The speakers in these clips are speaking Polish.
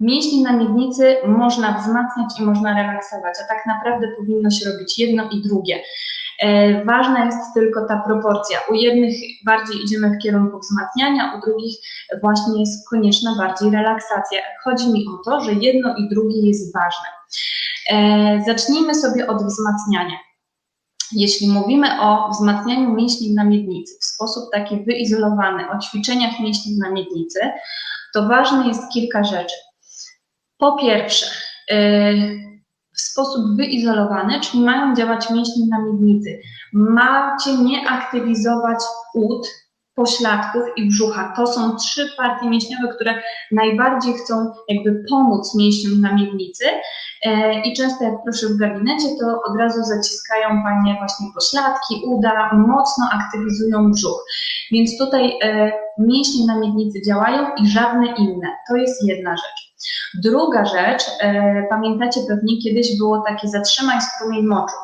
Mięśnie na miednicy można wzmacniać i można relaksować, a tak naprawdę powinno się robić jedno i drugie. E, ważna jest tylko ta proporcja. U jednych bardziej idziemy w kierunku wzmacniania, u drugich właśnie jest konieczna bardziej relaksacja. Chodzi mi o to, że jedno i drugie jest ważne. E, zacznijmy sobie od wzmacniania. Jeśli mówimy o wzmacnianiu mięśni na miednicy w sposób taki wyizolowany, o ćwiczeniach mięśni na miednicy, to ważne jest kilka rzeczy. Po pierwsze, yy, w sposób wyizolowany, czyli mają działać mięśnie na miednicy. Macie nie aktywizować ud, pośladków i brzucha. To są trzy partie mięśniowe, które najbardziej chcą jakby pomóc mięśniom na miednicy e, i często jak proszę w gabinecie, to od razu zaciskają Panie właśnie pośladki, uda, mocno aktywizują brzuch. Więc tutaj e, mięśnie na miednicy działają i żadne inne. To jest jedna rzecz. Druga rzecz, e, pamiętacie pewnie kiedyś było takie zatrzymaj strumień moczu.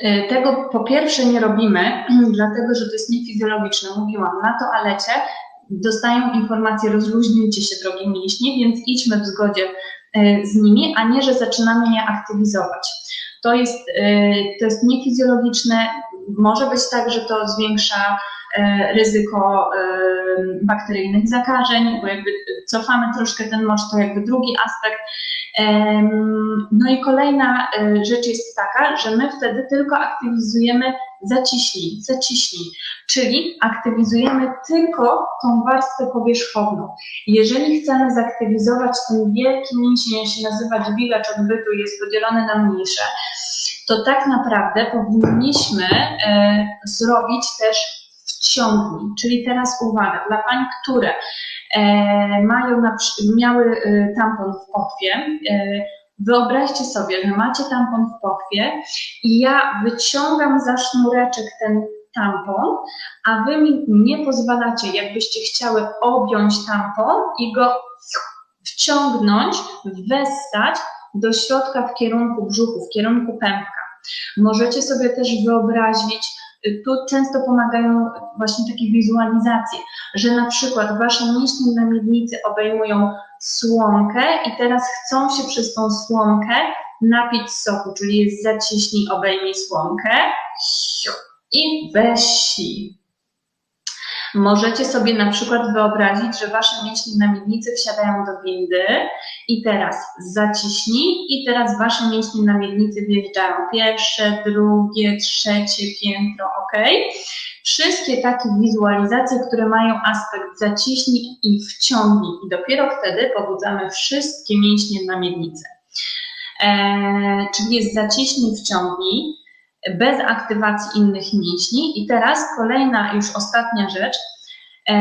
E, tego po pierwsze nie robimy, dlatego że to jest niefizjologiczne. Mówiłam, na toalecie dostają informację rozluźnijcie się drogie mięśnie, więc idźmy w zgodzie e, z nimi, a nie, że zaczynamy je aktywizować. To jest, to jest niefizjologiczne. Może być tak, że to zwiększa ryzyko bakteryjnych zakażeń, bo jakby cofamy troszkę ten mocz, to jakby drugi aspekt. No i kolejna e, rzecz jest taka, że my wtedy tylko aktywizujemy zaciśnij, zaciśnij, czyli aktywizujemy tylko tą warstwę powierzchowną. Jeżeli chcemy zaktywizować ten wielki mięsień, się nazywa dźwigacz odbytu, jest podzielony na mniejsze, to tak naprawdę powinniśmy e, zrobić też wciągnij. Czyli teraz uwaga, dla pań, które e, mają na, miały e, tampon w pochwie, e, wyobraźcie sobie, że macie tampon w pochwie i ja wyciągam za sznureczek ten tampon, a wy mi nie pozwalacie, jakbyście chciały objąć tampon i go wciągnąć, wessać do środka w kierunku brzuchu, w kierunku pępka. Możecie sobie też wyobrazić, tu często pomagają właśnie takie wizualizacje, że na przykład wasze mięśnie na miednicy obejmują słomkę i teraz chcą się przez tą słomkę napić soku, czyli jest zaciśnij, obejmij słomkę. I weź Możecie sobie na przykład wyobrazić, że wasze mięśnie na miednicy wsiadają do windy i teraz zaciśnij i teraz wasze mięśnie na miednicy wjeżdżają pierwsze, drugie, trzecie piętro, ok? Wszystkie takie wizualizacje, które mają aspekt zaciśnij i wciągnij i dopiero wtedy pobudzamy wszystkie mięśnie na miednicy. Eee, czyli jest zaciśnij, wciągnij, bez aktywacji innych mięśni. I teraz kolejna, już ostatnia rzecz. E,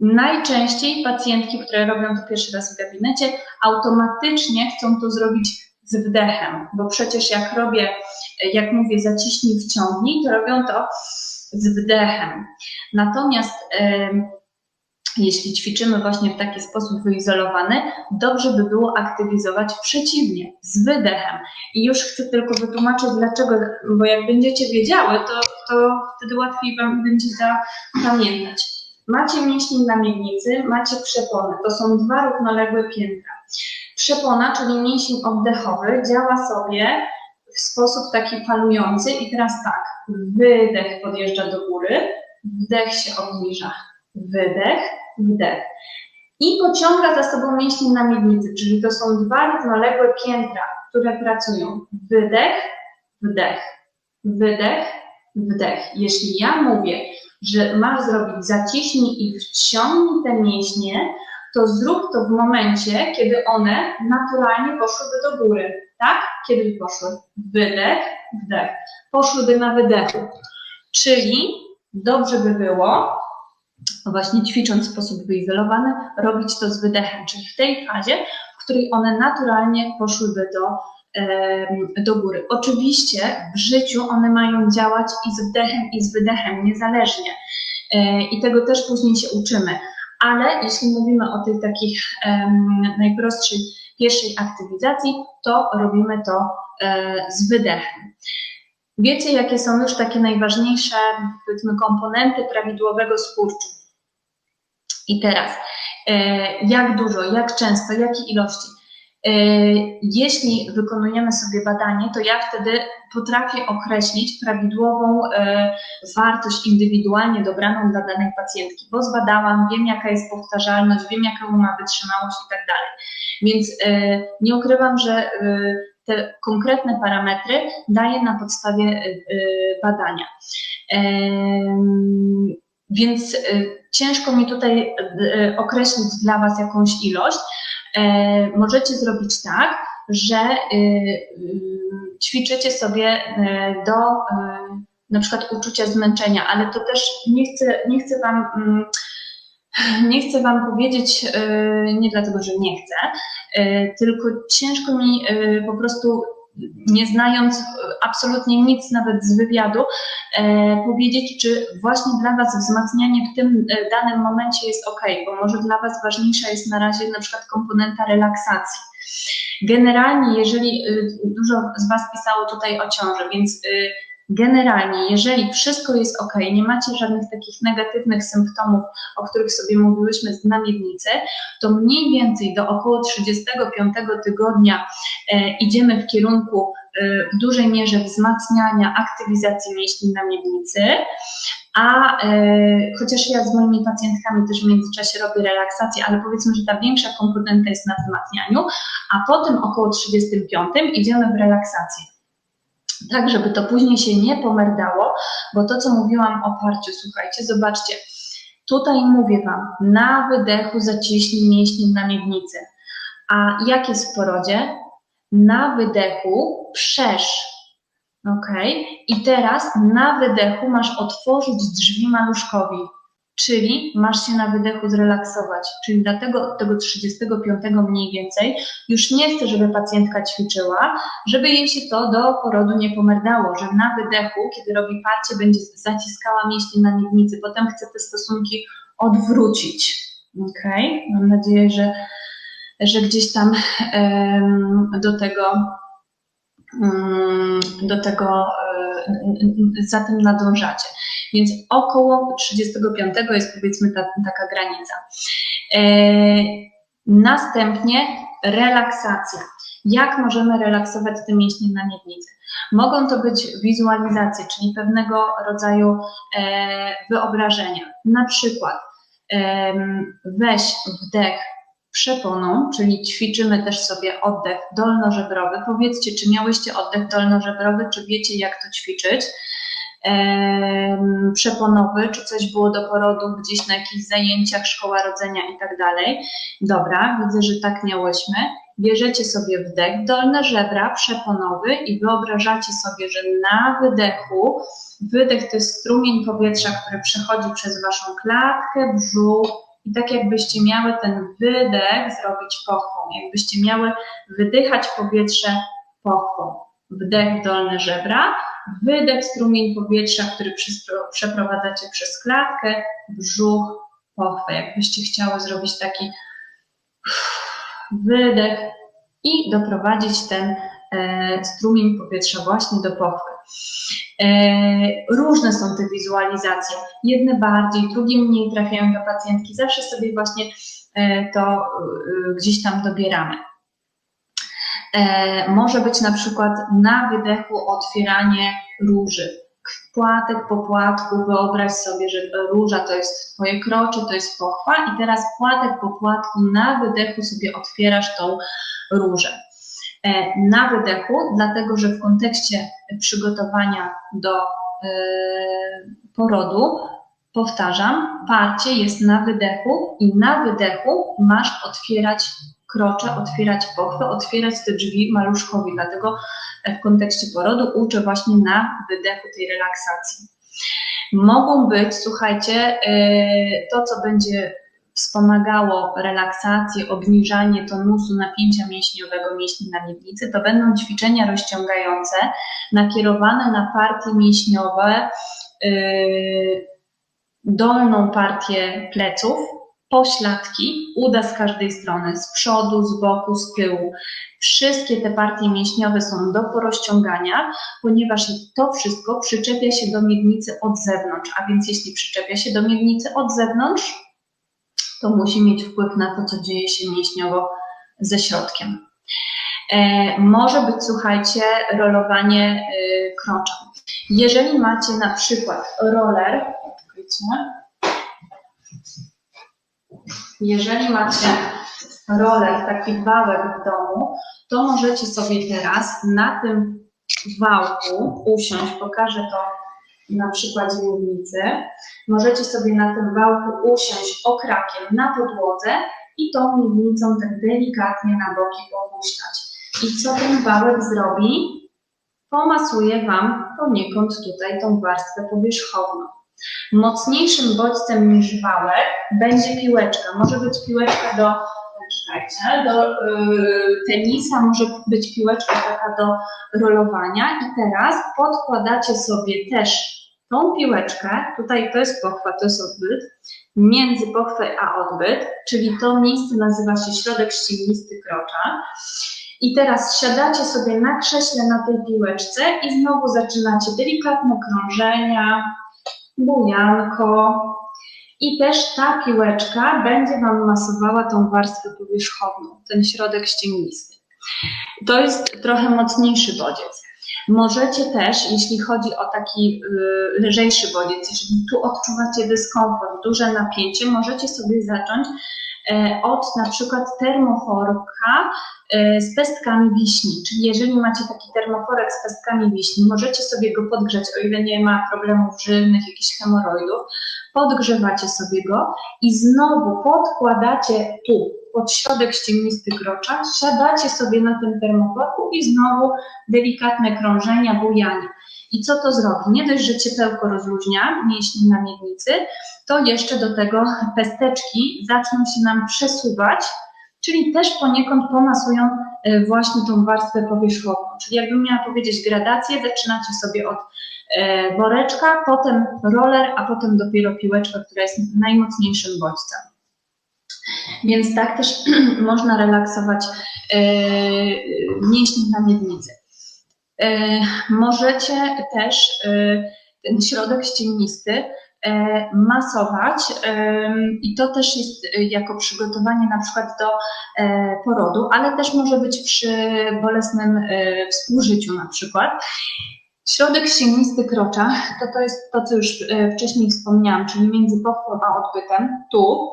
najczęściej pacjentki, które robią to pierwszy raz w gabinecie, automatycznie chcą to zrobić z wdechem, bo przecież jak robię, jak mówię, zaciśnij, wciągnij, to robią to z wdechem. Natomiast jeśli ćwiczymy właśnie w taki sposób wyizolowany, dobrze by było aktywizować przeciwnie, z wydechem. I już chcę tylko wytłumaczyć dlaczego, bo jak będziecie wiedziały, to, to wtedy łatwiej Wam będzie zapamiętać. Macie mięśnie na miednicy, macie przepony. To są dwa równoległe piętra. Przepona, czyli mięsień oddechowy, działa sobie w sposób taki falujący i teraz tak, wydech podjeżdża do góry, wdech się obniża, wydech, wdech. I pociąga za sobą mięśnie na miednicy, czyli to są dwa równoległe piętra, które pracują. Wydech, wdech, wydech, wdech. Jeśli ja mówię, że masz zrobić zaciśnij i wciągnij te mięśnie, to zrób to w momencie, kiedy one naturalnie poszłyby do góry. Tak? Kiedy poszły? Wydech, wdech. Poszłyby na wydechu. Czyli dobrze by było, właśnie ćwicząc w sposób wyizolowany, robić to z wydechem, czyli w tej fazie, w której one naturalnie poszłyby do, do góry. Oczywiście w życiu one mają działać i z wdechem, i z wydechem, niezależnie. E, I tego też później się uczymy. Ale jeśli mówimy o tej takich najprostszej pierwszej aktywizacji, to robimy to e, z wydechem. Wiecie, jakie są już takie najważniejsze, powiedzmy, komponenty prawidłowego skurczu? I teraz, e, jak dużo, jak często, jakie ilości? E, jeśli wykonujemy sobie badanie, to ja wtedy potrafię określić prawidłową e, wartość indywidualnie dobraną dla danej pacjentki, bo zbadałam, wiem jaka jest powtarzalność, wiem jaką ma wytrzymałość i tak dalej. Więc nie ukrywam, że te konkretne parametry daję na podstawie badania. Więc ciężko mi tutaj określić dla Was jakąś ilość. Możecie zrobić tak, że ćwiczycie sobie do na przykład uczucia zmęczenia, ale to też nie chcę, nie chcę Wam nie chcę Wam powiedzieć, nie dlatego, że nie chcę, tylko ciężko mi po prostu nie znając absolutnie nic nawet z wywiadu, e, powiedzieć, czy właśnie dla Was wzmacnianie w tym e, danym momencie jest ok, bo może dla Was ważniejsza jest na razie na przykład komponenta relaksacji. Generalnie, jeżeli dużo z Was pisało tutaj o ciąży, więc Generalnie, jeżeli wszystko jest ok, nie macie żadnych takich negatywnych symptomów, o których sobie mówiłyśmy z namiednicy, to mniej więcej do około 35 tygodnia e, idziemy w kierunku e, w dużej mierze wzmacniania aktywizacji mięśni namiednicy, a e, chociaż ja z moimi pacjentkami też w międzyczasie robię relaksację, ale powiedzmy, że ta większa komponenta jest na wzmacnianiu, a potem około 35 idziemy w relaksację tak żeby to później się nie pomerdało, bo to, co mówiłam o parciu, słuchajcie, zobaczcie, tutaj mówię Wam, na wydechu zaciśnij mięśnie na miednicy, a jak jest w porodzie? Na wydechu przesz, ok? I teraz na wydechu masz otworzyć drzwi maluszkowi, czyli masz się na wydechu zrelaksować. Czyli dlatego tego 35 mniej więcej już nie chcę, żeby pacjentka ćwiczyła, żeby jej się to do porodu nie pomerdało, że na wydechu, kiedy robi parcie, będzie zaciskała mięśnie na miednicy. Potem chcę te stosunki odwrócić. Ok? Mam nadzieję, że, że gdzieś tam um, do tego um, do tego um, za tym nadążacie. Więc około 35 jest powiedzmy ta, taka granica. E, następnie relaksacja. Jak możemy relaksować te mięśnie na miednicy? Mogą to być wizualizacje, czyli pewnego rodzaju e, wyobrażenia. Na przykład weź wdech przeponą, czyli ćwiczymy też sobie oddech dolnożebrowy. Powiedzcie, czy miałyście oddech dolnożebrowy, czy wiecie, jak to ćwiczyć przeponowy, czy coś było do porodu gdzieś na jakichś zajęciach, szkoła rodzenia i tak dalej. Dobra, widzę, że tak miałyśmy. Bierzecie sobie wdech, dolne żebra, przeponowy i wyobrażacie sobie, że na wydechu, wydech to jest strumień powietrza, który przechodzi przez waszą klatkę, brzuch i tak jakbyście miały ten wydech zrobić pochwą, jakbyście miały wydychać powietrze pochwą. Wdech dolne żebra, wydech, strumień powietrza, który przeprowadzacie przez klatkę, brzuch, pochwę. Jakbyście chciały zrobić taki wydech i doprowadzić ten e, strumień powietrza właśnie do pochwy. E, różne są te wizualizacje. Jedne bardziej, drugie mniej trafiają do pacjentki. Zawsze sobie właśnie e, to gdzieś tam dobieramy. Może być na przykład na wydechu otwieranie róży. Płatek po płatku, wyobraź sobie, że róża to jest Twoje krocze, to jest pochwa i teraz płatek po płatku na wydechu sobie otwierasz tą różę. E, na wydechu, dlatego że w kontekście przygotowania do e, porodu, powtarzam, parcie jest na wydechu i na wydechu masz otwierać krocze, otwierać pochwę, otwierać te drzwi maluszkowi. Dlatego w kontekście porodu uczę właśnie na wydechu tej relaksacji. Mogą być, słuchajcie, y, to co będzie wspomagało relaksację, obniżanie tonusu napięcia mięśniowego mięśni na miednicy, to będą ćwiczenia rozciągające nakierowane na partie mięśniowe, y, dolną partię pleców, pośladki, uda z każdej strony, z przodu, z boku, z tyłu. Wszystkie te partie mięśniowe są do porozciągania, ponieważ to wszystko przyczepia się do miednicy od zewnątrz, a więc jeśli przyczepia się do miednicy od zewnątrz, to musi mieć wpływ na to, co dzieje się mięśniowo ze środkiem. E, może być, słuchajcie, rolowanie y, krocza. Jeżeli macie na przykład roller, jeżeli macie roller, taki wałek w domu, to możecie sobie teraz na tym wałku usiąść, pokażę to na przykładzie mównicy. Możecie sobie na tym wałku usiąść okrakiem na podłodze i tą miednicą tak delikatnie na boki popuszczać. I co ten wałek zrobi? Pomasuje Wam poniekąd tutaj tą warstwę powierzchowną. Mocniejszym bodźcem niż wałek będzie piłeczka. Może być piłeczka do, do yy, tenisa, może być piłeczka taka do rolowania. I teraz podkładacie sobie też tą piłeczkę, tutaj to jest pochwa, to jest odbyt, między pochwę a odbyt, czyli to miejsce nazywa się środek ścięgnisty krocza. I teraz siadacie sobie na krześle na tej piłeczce i znowu zaczynacie delikatne krążenia, bujanko. I też ta piłeczka będzie Wam masowała tą warstwę powierzchowną, ten środek ścięgnisty. To jest trochę mocniejszy bodziec. Możecie też, jeśli chodzi o taki y, lżejszy bodziec, jeżeli tu odczuwacie dyskomfort, duże napięcie, możecie sobie zacząć od na przykład termoforka y, z pestkami wiśni. Czyli jeżeli macie taki termoforek z pestkami wiśni, możecie sobie go podgrzać, o ile nie ma problemów żylnych, jakichś hemoroidów, podgrzewacie sobie go i znowu podkładacie tu pod środek ścięgnisty krocza, siadacie sobie na tym termoworku i znowu delikatne krążenia, bujanie. I co to zrobi? Nie dość, że ciepełko rozluźnia mięśnie na miednicy, to jeszcze do tego pesteczki zaczną się nam przesuwać, czyli też poniekąd pomasują e, właśnie tą warstwę powierzchową. Czyli jakbym miała powiedzieć gradację, zaczynacie sobie od e, woreczka, potem roller, a potem dopiero piłeczka, która jest najmocniejszym bodźcem. Więc tak też można relaksować e, mięśnie na miednicy. E, możecie też e, ten środek ściennisty masować i to też jest jako przygotowanie na przykład do porodu, ale też może być przy bolesnym współżyciu na przykład. Środek ściennisty krocza to, to jest to, co już wcześniej wspomniałam, czyli między pochwą a odbytem, tu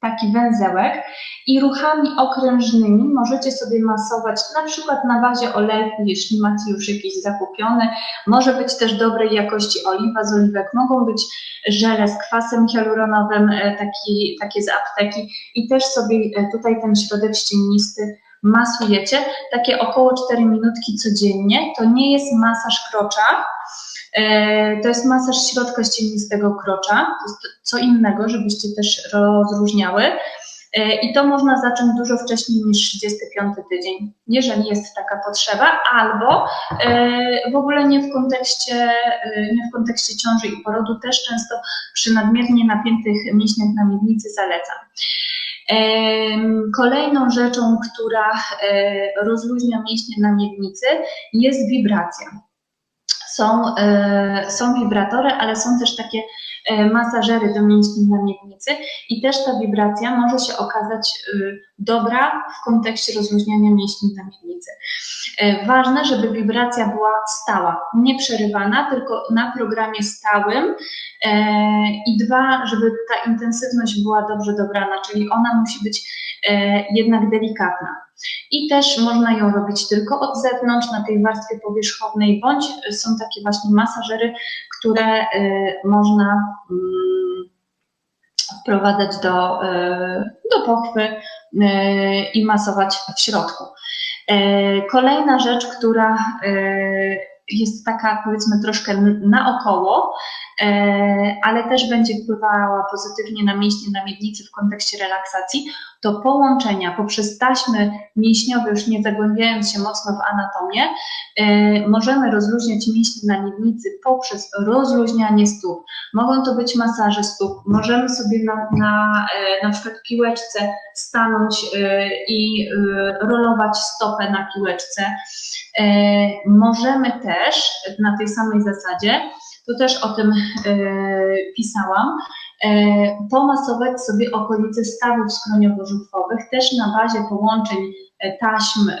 taki węzełek i ruchami okrężnymi możecie sobie masować na przykład na bazie oleju, jeśli macie już jakiś zakupiony. Może być też dobrej jakości oliwa z oliwek, mogą być żele z kwasem hialuronowym, e, taki, takie z apteki i też sobie e, tutaj ten środek ściennisty masujecie, takie około 4 minutki codziennie. To nie jest masaż krocza, to jest masaż środka ścienistego krocza, to jest co innego, żebyście też rozróżniały. E, I to można zacząć dużo wcześniej niż 35 tydzień, jeżeli jest taka potrzeba, albo e, w ogóle nie w kontekście, nie w kontekście ciąży i porodu, też często przy nadmiernie napiętych mięśniach na miednicy zalecam. Kolejną rzeczą, która rozluźnia mięśnie na miednicy jest wibracja są, e, są wibratory, ale są też takie e, masażery do mięśni na miednicy i też ta wibracja może się okazać e, dobra w kontekście rozluźniania mięśni na miednicy. Ważne, żeby wibracja była stała, nie przerywana, tylko na programie stałym i dwa, żeby ta intensywność była dobrze dobrana, czyli ona musi być jednak delikatna. I też można ją robić tylko od zewnątrz, na tej warstwie powierzchownej, bądź są takie właśnie masażery, które y, można mm, wprowadzać do, y, do pochwy y, i masować w środku. Kolejna rzecz, która jest taka powiedzmy troszkę naokoło, ale też będzie wpływała pozytywnie na mięśnie na miednicy w kontekście relaksacji, to połączenia poprzez taśmy mięśniowe, już nie zagłębiając się mocno w anatomię, e, możemy rozluźniać mięśnie na miednicy poprzez rozluźnianie stóp. Mogą to być masaże stóp, możemy sobie na, na, e, na przykład piłeczce stanąć i rolować stopę na piłeczce. Możemy też na tej samej zasadzie, to też o tym pisałam, e, pomasować sobie okolice stawów skroniowo-żuchwowych, też na bazie połączeń e, taśm e,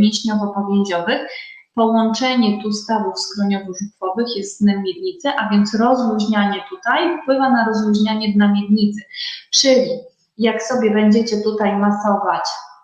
mięśniowo-powięziowych. Połączenie tu stawów skroniowo-żuchwowych jest dnem miednicy, a więc rozluźnianie tutaj wpływa na rozluźnianie dna miednicy. Czyli jak sobie będziecie tutaj masować e,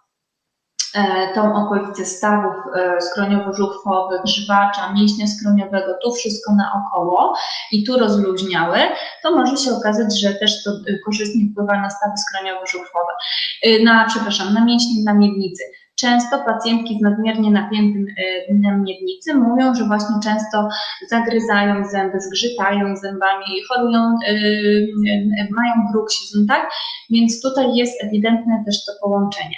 tą okolicę stawów e, skroniowo-żuchwowych, żywacza, mięśnia skroniowego, tu wszystko naokoło i tu rozluźniały, to może się okazać, że też to e, korzystnie wpływa na stawy skroniowo-żuchwowe, E, na, przepraszam, na mięśnie na miednicy. Często pacjentki z nadmiernie napiętym e, dnem miednicy mówią, że właśnie często zagryzają zęby, zgrzytają zębami, chorują, e, e, mają bruksizm, tak? Więc tutaj jest ewidentne też to połączenie.